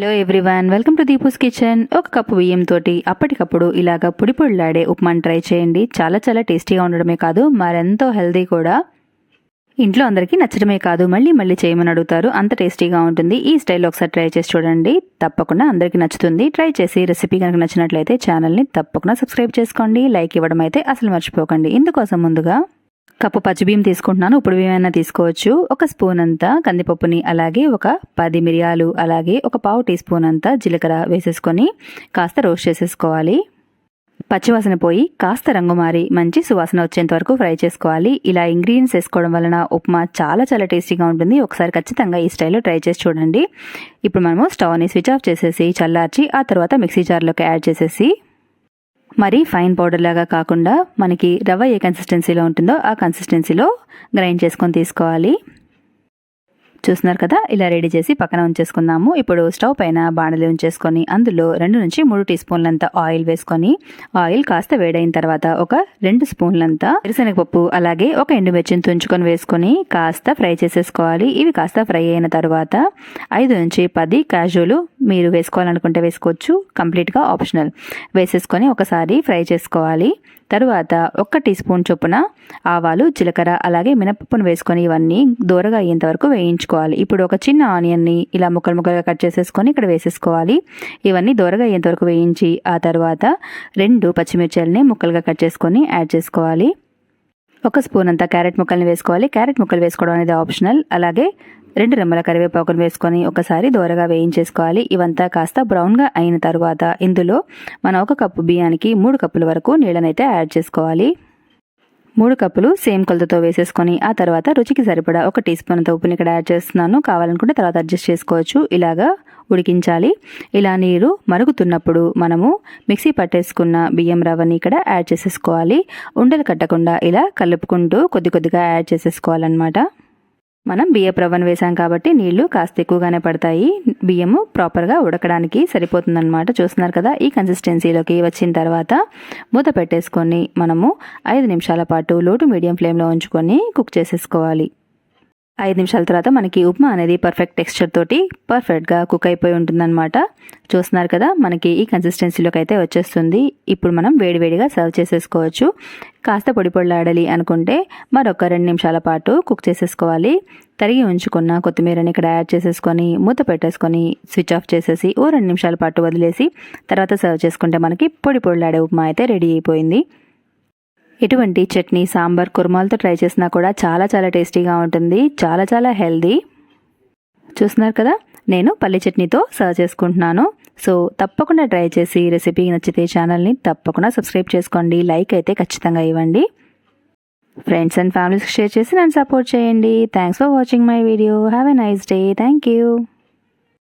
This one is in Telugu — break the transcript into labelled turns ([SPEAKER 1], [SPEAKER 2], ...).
[SPEAKER 1] Hello everyone welcome to Deepu's kitchen ఒక కప్పు బియ్యం తోటి అప్పటికప్పుడు ఇలాగ పొడి పొడిలాడే ఉప్మాని ట్రై చేయండి. చాలా చాలా టేస్టీగా ఉండడమే కాదు మరెంతో హెల్దీ కూడా. ఇంట్లో అందరికీ నచ్చడమే కాదు మళ్ళీ మళ్ళీ చేయమని అడుగుతారు. అంత టేస్టీగా ఉంటుంది. ఈ స్టైల్ ఒకసారి ట్రై చేసి చూడండి. తప్పకుండా అందరికీ నచ్చుతుంది. ట్రై చేసి రెసిపీ కనుక నచ్చినట్లయితే ఛానల్ని తప్పకుండా సబ్స్క్రైబ్ చేసుకోండి. లైక్ ఇవ్వడం అయితే అసలు మర్చిపోకండి. ఇందుకోసం ముందుగా కప్పు పచ్చిబియ్యం తీసుకుంటున్నాను. ఇప్పుడు బియ్యమైనా తీసుకోవచ్చు. ఒక స్పూన్ అంతా కందిపప్పుని అలాగే ఒక పది మిరియాలు అలాగే ఒక పావు టీ స్పూన్ అంతా జీలకర్ర వేసేసుకొని కాస్త రోస్ట్ చేసేసుకోవాలి. పచ్చివాసన పోయి కాస్త రంగు మారి మంచి సువాసన వచ్చేంత వరకు ఫ్రై చేసుకోవాలి. ఇలా ఇంగ్రీడియంట్స్ వేసుకోవడం వలన ఉప్మా చాలా చాలా టేస్టీగా ఉంటుంది. ఒకసారి ఖచ్చితంగా ఈ స్టైల్లో ట్రై చేసి చూడండి. ఇప్పుడు మనము స్టవ్ని స్విచ్ ఆఫ్ చేసేసి చల్లార్చి ఆ తర్వాత మిక్సీ జార్లోకి యాడ్ చేసేసి మరీ ఫైన్ పౌడర్ లాగా కాకుండా మనకి రవ్వ ఏ కన్సిస్టెన్సీలో ఉంటుందో ఆ కన్సిస్టెన్సీలో గ్రైండ్ చేసుకొని తీసుకోవాలి. చూస్తున్నారు కదా ఇలా రెడీ చేసి పక్కన ఉంచేసుకుందాము. ఇప్పుడు స్టవ్ పైన బాణలి ఉంచేసుకొని అందులో రెండు నుంచి మూడు టీ స్పూన్లంత ఆయిల్ వేసుకొని ఆయిల్ కాస్త వేడైన తర్వాత ఒక రెండు స్పూన్లంత పప్పు అలాగే ఒక ఎండుమిర్చిని తుంచుకొని వేసుకొని కాస్త ఫ్రై చేసేసుకోవాలి. ఇవి కాస్త ఫ్రై అయిన తర్వాత ఐదు నుంచి పది కాజులు మీరు వేసుకోవాలనుకుంటే వేసుకోవచ్చు. కంప్లీట్గా ఆప్షనల్. వేసేసుకొని ఒకసారి ఫ్రై చేసుకోవాలి. తరువాత ఒక్క టీ స్పూన్ చొప్పున ఆవాలు జీలకర్ర అలాగే మినపప్పును వేసుకొని ఇవన్నీ దూరగా అయ్యేంత వరకు వేయించుకోవాలి. ఇప్పుడు ఒక చిన్న ఆనియన్ని ఇలా ముక్కలు ముక్కలుగా కట్ చేసేసుకొని ఇక్కడ వేసేసుకోవాలి. ఇవన్నీ దూరగా అయ్యేంత వరకు వేయించి ఆ తర్వాత రెండు పచ్చిమిర్చిల్ని ముక్కలుగా కట్ చేసుకొని యాడ్ చేసుకోవాలి. ఒక స్పూన్ అంతా క్యారెట్ ముక్కల్ని వేసుకోవాలి. క్యారెట్ ముక్కలు వేసుకోవడం అనేది ఆప్షనల్. అలాగే రెండు రెమ్మల కరివేపాకును వేసుకొని ఒకసారి దోరగా వేయించేసుకోవాలి. ఇవంతా కాస్త బ్రౌన్గా అయిన తర్వాత ఇందులో మనం ఒక కప్పు బియ్యానికి మూడు కప్పుల వరకు నీళ్ళనైతే యాడ్ చేసుకోవాలి. మూడు కప్పులు సేమ్ కొలతతో వేసేసుకొని ఆ తర్వాత రుచికి సరిపడా ఒక టీ స్పూన్ ఉప్పుని ఇక్కడ యాడ్ చేస్తున్నాను. కావాలనుకుంటే తర్వాత అడ్జస్ట్ చేసుకోవచ్చు. ఇలాగా ఉడికించాలి. ఇలా నీరు మరుగుతున్నప్పుడు మనము మిక్సీ పట్టేసుకున్న బియ్యం రవ్వని ఇక్కడ యాడ్ చేసేసుకోవాలి. ఉండలు కట్టకుండా ఇలా కలుపుకుంటూ కొద్ది కొద్దిగా యాడ్ చేసేసుకోవాలన్నమాట. మనం బియ్య రవ్వను వేసాం కాబట్టి నీళ్ళు కాస్త ఎక్కువగానే పడతాయి. బియ్యము ప్రాపర్గా ఉడకడానికి సరిపోతుందన్నమాట. చూస్తున్నారు కదా ఈ కన్సిస్టెన్సీలోకి వచ్చిన తర్వాత మూత పెట్టేసుకొని మనము ఐదు నిమిషాల పాటు లోటు మీడియం ఫ్లేమ్లో ఉంచుకొని కుక్ చేసేసుకోవాలి. ఐదు నిమిషాల తర్వాత మనకి ఉప్మా అనేది పర్ఫెక్ట్ టెక్స్చర్ తోటి పర్ఫెక్ట్గా కుక్ అయిపోయి ఉంటుందన్నమాట. చూస్తున్నారు కదా మనకి ఈ కన్సిస్టెన్సీలోకి అయితే వచ్చేస్తుంది. ఇప్పుడు మనం వేడివేడిగా సర్వ్ చేసేసుకోవచ్చు. కాస్త పొడి పొడిలాడాలి అనుకుంటే మరొక రెండు నిమిషాల పాటు కుక్ చేసేసుకోవాలి. తరిగి ఉంచుకున్న కొత్తిమీరని ఇక్కడ యాడ్ చేసేసుకొని మూత పెట్టేసుకొని స్విచ్ ఆఫ్ చేసేసి ఓ రెండు నిమిషాల పాటు వదిలేసి తర్వాత సర్వ్ చేసుకుంటే మనకి పొడి పొడిలాడే ఉప్మా అయితే రెడీ అయిపోయింది. ఎటువంటి చట్నీ సాంబార్ కుర్మాలతో ట్రై చేసినా కూడా చాలా చాలా టేస్టీగా ఉంటుంది చాలా చాలా హెల్దీ. చూస్తున్నారు కదా? నేను పల్లి చట్నీతో సర్వ్ చేసుకుంటున్నాను. సో తప్పకుండా ట్రై చేసి రెసిపీ నచ్చితే ఛానల్ని తప్పకుండా సబ్స్క్రైబ్ చేసుకోండి లైక్ అయితే ఖచ్చితంగా ఇవ్వండి. ఫ్రెండ్స్ అండ్ ఫ్యామిలీస్కి షేర్ చేసి నన్ను సపోర్ట్ చేయండి. Thanks for watching my video. Have a nice day. Thank you.